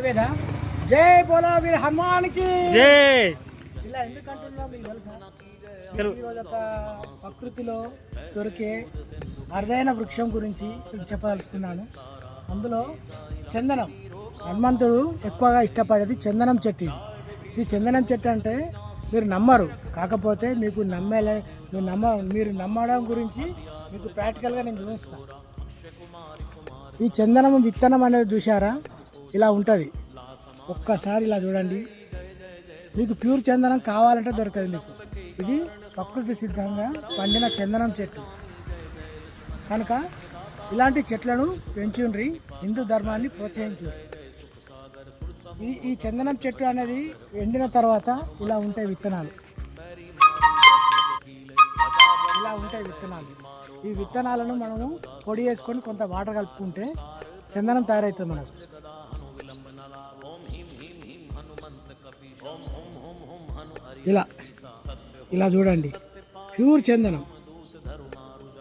జై బోలో వీర్ హనుమాన్కి. జై. ఇలా మీకు తెలుసా? తెలు- ఈరోజు ఒక ప్రకృతిలో దొరికే అరుదైన వృక్షం గురించి మీకు చెప్పదలుచుకున్నాను. అందులో చందనం. హనుమంతుడు ఎక్కువగా ఇష్టపడేది చందనం చెట్టు ఇది. ఈ చందనం చెట్టు అంటే మీరు నమ్మరు. కాకపోతే మీకు నమ్మేలే మీరు నమ్మ మీరు నమ్మడం గురించి మీకు ప్రాక్టికల్గా నేను చూపిస్తాను ఈ చందనం విత్తనం అనేది చూసారా ఇలా ఉంటుంది. ఒక్కసారి ఇలా చూడండి. మీకు ప్యూర్ చందనం కావాలంటే దొరకదు మీకు. ఇది ప్రకృతి సిద్ధంగా పండిన చందనం చెట్టు. కనుక ఇలాంటి చెట్లను పెంచుండ్రి. హిందూ ధర్మాన్ని ప్రోత్సహించుండ్రి ఈ ఈ చందనం చెట్టు అనేది ఎండిన తర్వాత ఇలా ఉంటాయి విత్తనాలు. ఇలా ఉంటాయి విత్తనాలు. ఈ విత్తనాలను మనము పొడి వేసుకొని కొంత వాటర్ కలుపుకుంటే చందనం తయారవుతుంది మనకు. ఇలా ఇలా చూడండి. ప్యూర్ చందనం.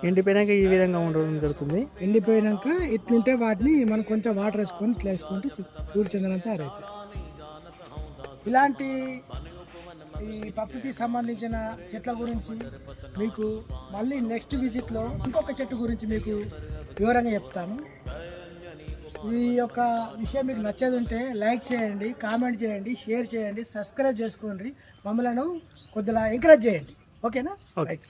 ఎండిపోయినాక ఈ విధంగా ఉండడం జరుగుతుంది. ఎండిపోయినాక ఇట్లుంటే వాటిని మనం కొంచెం వాటర్ వేసుకొని ఇట్లా వేసుకుంటే ప్యూర్ చందనం తయారవుతుంది ఇలాంటి ఈ ప్రకృతికి సంబంధించిన చెట్ల గురించి మీకు మళ్ళీ నెక్స్ట్ విజిట్లో ఇంకొక చెట్టు గురించి మీకు వివరంగా చెప్తాను. ఈ యొక్క విషయం మీకు నచ్చేది ఉంటే లైక్ చేయండి కామెంట్ చేయండి షేర్ చేయండి సబ్స్క్రైబ్ చేసుకోండి. మమ్మల్ని కొద్దిగా ఎంకరేజ్ చేయండి. ఓకేనా? ఓకే. రైట్